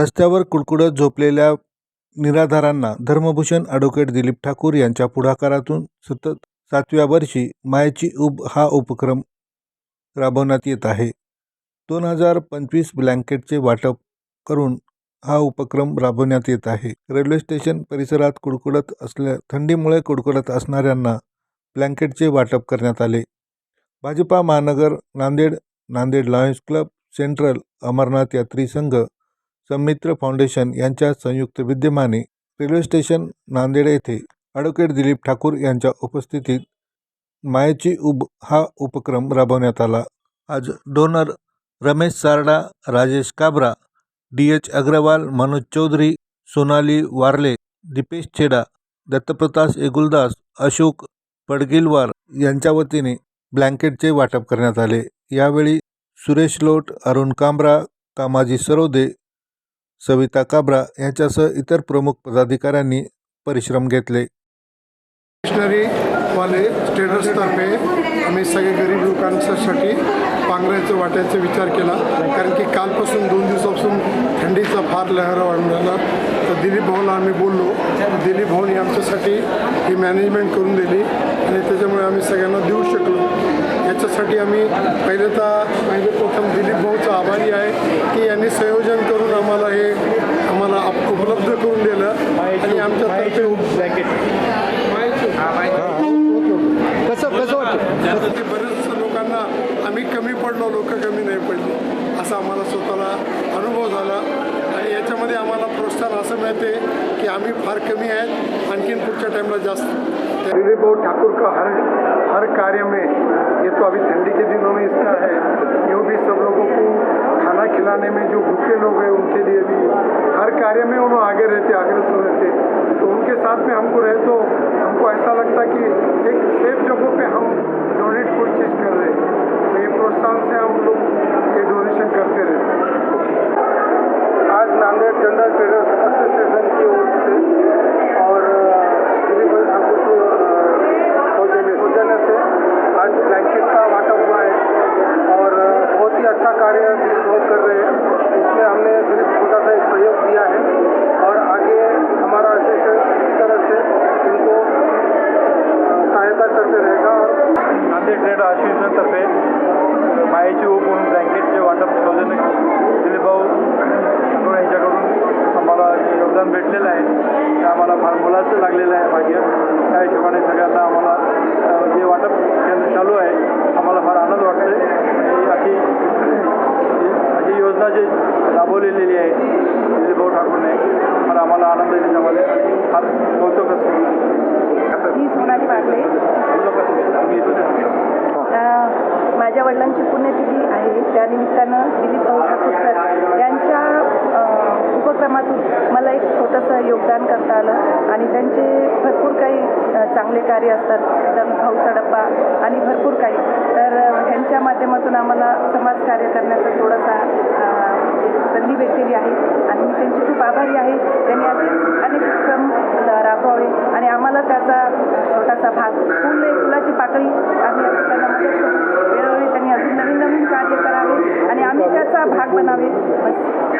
रस्त्यावर कुडकुडत झोपलेल्या निराधारांना धर्मभूषण ॲडव्होकेट दिलीप ठाकूर यांच्या पुढाकारातून सतत सातव्या वर्षी मायची उब हा उपक्रम राबवण्यात येत आहे. दोन हजार पंचवीस ब्लँकेटचे वाटप करून हा उपक्रम राबवण्यात येत आहे. रेल्वे स्टेशन परिसरात कुडकुडत असल्या थंडीमुळे कुडकुडत असणाऱ्यांना ब्लँकेटचे वाटप करण्यात आले. भाजपा महानगर Nanded Nanded lions club central Amarnath यात्री संघ सन्मित्र फाउंडेशन यांच्या संयुक्त विद्यमाने रेल्वे स्टेशन नांदेड येथे ॲडव्होकेट दिलीप ठाकूर यांच्या उपस्थितीत मायाची उब हा उपक्रम राबवण्यात आला. आज donor Ramesh Sarda Rajesh Kabra D H Agarwal Manoj Chaudhary Sonali Warle Dipesh Chheda दत्तप्रकाश एगुलदास Ashok पडगिलवार यांच्या वतीने ब्लँकेटचे वाटप करण्यात आले. यावेळी सुरेश लोट अरुण कांबरा कामाजी सरोदे सविता काब्रा यांच्यासह इतर प्रमुख पदाधिकाऱ्यांनी परिश्रम घेतले. स्टेशनरीवाले ट्रेडर्सतर्फे आम्ही सगळे गरीब लोकांसाठी पांघरायचं वाट्याचा विचार केला. कारण की कालपासून दोन दिवसापासून थंडीचा फार लहर वाढला. तर दिलीप भाऊला आम्ही बोललो. दिलीप भाऊनी आमच्यासाठी ही मॅनेजमेंट करून दिली आणि त्याच्यामुळे आम्ही सगळ्यांना देऊ शकलो. याच्यासाठी आम्ही पहिले तर पहिले प्रथम दिलीप भाऊचा आभारी आहे की यांनी संयोजन करून उपलब्ध करून दिलं आणि आमच्यातर्फे कसं कसं वाटतं? त्यासाठी बरेच लोकांना आम्ही कमी पडलो लोक कमी नाही पडले. असा आम्हाला स्वतःला अनुभव झाला. आणि याच्यामध्ये आम्हाला प्रोत्साहन असं मिळते की आम्ही फार कमी आहेत आणखीन पुढच्या टाइमला जास्त. दिलीप भाऊ ठाकुर का हर हर कार्य में ये तो अभी ठंडी के दिनों में इसका है। यूँ भी सब लोगों में जो भूखे लोग हैं उनके लिए भी हर कार्य में उन्होंने आगे रहते अग्रसर रहते। तो उनके साथ में हमको रहे तो हमको ऐसा लगता कि एक सेफ जगहों पे हम डोनेट कोई चीज़ कर रहे हैं। तो ये प्रोत्साहन से हम लोग ये डोनेशन करते रहते आज नांदेड़ जनरल ट्रेडर्स एसोसिएशन की ओर से और सौजन्य से आज ब्लैंकेट का वाटअप हुआ है और बहुत ही अच्छा कार्य है कर रहे हैं। इसमें हमने सिर्फ छोटा सा एक सहयोग दिया है और आगे हमारा एसोसिएशन इसी तरह से इनको सहायता करते रहेगा और नांदेड ट्रेड असोसिएशनतर्फे मायेची ओप म्हणून ब्लँकेटचे वाटप सौजन्य दिलीपभाऊ ठाकूर यांच्याकडून आम्हाला जे योगदान भेटलेलं आहे ते आम्हाला फार मुलाचं लागलेलं आहे. भाग्य त्या हिशोबाने सगळ्यांना आम्हाला जे वाटप चालू आहे आम्हाला फार राबवलेली आहे. दिलीपभाऊ ठाकूरने. मला आम्हाला आनंद आहे त्याच्यामध्ये. आणि फार कौतुक असतो. मी सोनाली वागले माझ्या वडिलांची पुण्यतिथी आहे. त्यानिमित्तानं दिलीप भाऊ ठाकूर सर यांच्या उपक्रमातून मला एक छोटंसं योगदान करता आलं आणि त्यांचे भरपूर काही चांगले कार्य असतात. तर भाऊचा डब्बा आणि भरपूर काही. तर ह्यांच्या माध्यमातून आम्हाला समाजकार्य करण्याचा थोडासा संधी भेटलेली आहे. आणि मी त्यांची खूप आभारी आहे. त्यांनी असेच अनेक उपक्रम राबवावे. आणि आम्हाला त्याचा छोटासा भाग फुल एक फुलाची पाकळी आम्ही असं त्यांना मदत करू वेळोवेळी त्यांनी अजून नवीन नवीन कार्य करावे. आणि आम्ही त्याचा भाग बनावे. बस.